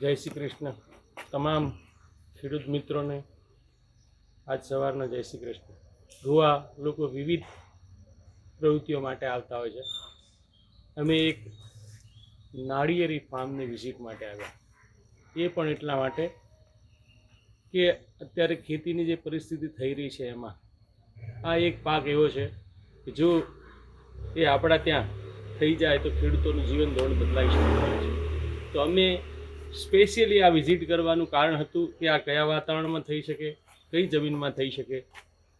જય શ્રી કૃષ્ણ. તમામ ખેડૂત મિત્રોને આજ સવારના જય શ્રી કૃષ્ણ. ગોવા લોકો વિવિધ પ્રવૃત્તિઓ માટે આવતા હોય છે. અમે એક નાળિયેરી ફાર્મની વિઝિટ માટે આવ્યા. એ પણ એટલા માટે કે અત્યારે ખેતીની જે પરિસ્થિતિ થઈ રહી છે એમાં, આ એક પાક એવો છે કે જો એ આપણા ત્યાં થઈ જાય તો ખેડૂતોનું જીવન ધોરણ બદલાઈ શકે છે. તો અમે સ્પેશિયલી આ વિઝિટ કરવાનું કારણ હતું કે આ કયા વાતાવરણમાં થઈ શકે, કઈ જમીનમાં થઈ શકે.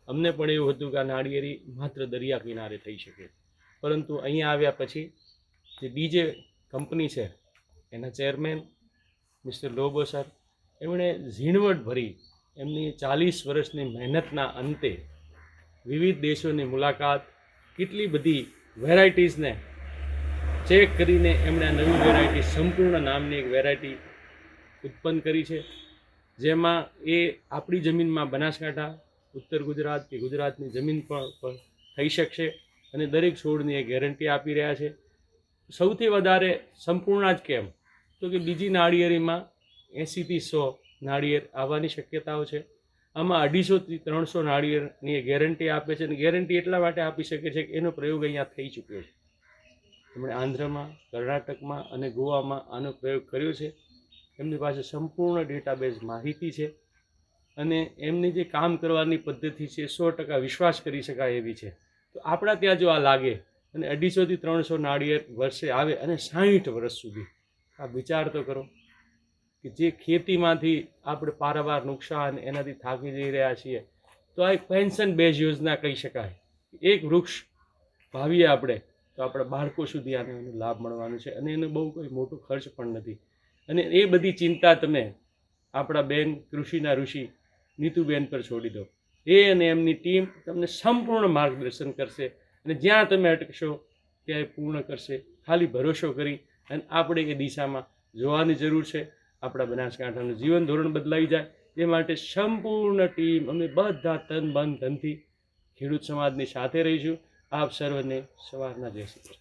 અમને પણ એવું હતું કે આ નાળિયેરી માત્ર દરિયા કિનારે થઈ શકે. પરંતુ અહીંયા આવ્યા પછી જે બીજે કંપની છે, એના ચેરમેન મિસ્ટર લોબો સર, એમણે ઝીણવટ ભરી એમની ચાલીસ વર્ષની મહેનતના અંતે વિવિધ દેશોની મુલાકાત, કેટલી બધી વેરાયટીઝને ચેક કરીને એમણે આ નવી વેરાયટી સંપૂર્ણ નામની એક વેરાયટી ઉત્પન્ન કરી છે, જેમાં એ આપણી જમીનમાં બનાસકાંઠા, ઉત્તર ગુજરાત કે ગુજરાતની જમીન પણ થઈ શકશે અને દરેક છોડની એ ગેરંટી આપી રહ્યા છે. સૌથી વધારે સંપૂર્ણ જ કેમ? તો કે બીજી નાળિયેરીમાં એંસીથી સો નાળિયેર આવવાની શક્યતાઓ છે. આમાં અઢીસોથી ત્રણસો નાળિયેરની ગેરંટી આપે છે અને ગેરંટી એટલા માટે આપી શકે છે કે એનો પ્રયોગ અહીંયા થઈ ચૂક્યો છે. એમણે આંધ્રમાં, કર્ણાટકમાં અને ગોવામાં આનો પ્રયોગ કર્યો છે. એમની પાસે સંપૂર્ણ ડેટાબેઝ માહિતી છે અને એમની જે કામ કરવાની પદ્ધતિ છે સો ટકા વિશ્વાસ કરી શકાય એવી છે. તો આપણા ત્યાં જો આ લાગે અને અઢીસોથી ત્રણસો નાળિયેર વર્ષે આવે અને સાહીઠ વર્ષ સુધી, આ વિચાર તો કરો કે જે ખેતીમાંથી આપણે પારાવાર નુકસાન એનાથી થાકી જઈ રહ્યા છીએ, તો આ એક પેન્શન બેઝ યોજના કહી શકાય. એક વૃક્ષ ભાવીએ આપણે તો આપણા બાળકો સુધી આને લાભ મળવાનો છે અને એનો બહુ કોઈ મોટો ખર્ચ પણ નથી. અને એ બધી ચિંતા તમે આપણા બેન કૃષિના ઋષિ નીતુબેન પર છોડી દો. એ અને એમની ટીમ તમને સંપૂર્ણ માર્ગદર્શન કરશે અને જ્યાં તમે અટકશો ત્યાં પૂર્ણ કરશે. ખાલી ભરોસો કરી અને આપણે એ દિશામાં જોવાની જરૂર છે. આપણા બનાસકાંઠાનું જીવન ધોરણ બદલાઈ જાય. એ માટે સંપૂર્ણ ટીમ, અમે બધા તન બન ધનથી ખેડૂત સમાજની સાથે રહીશું. આપ સર્વને સવારના જય શ્રી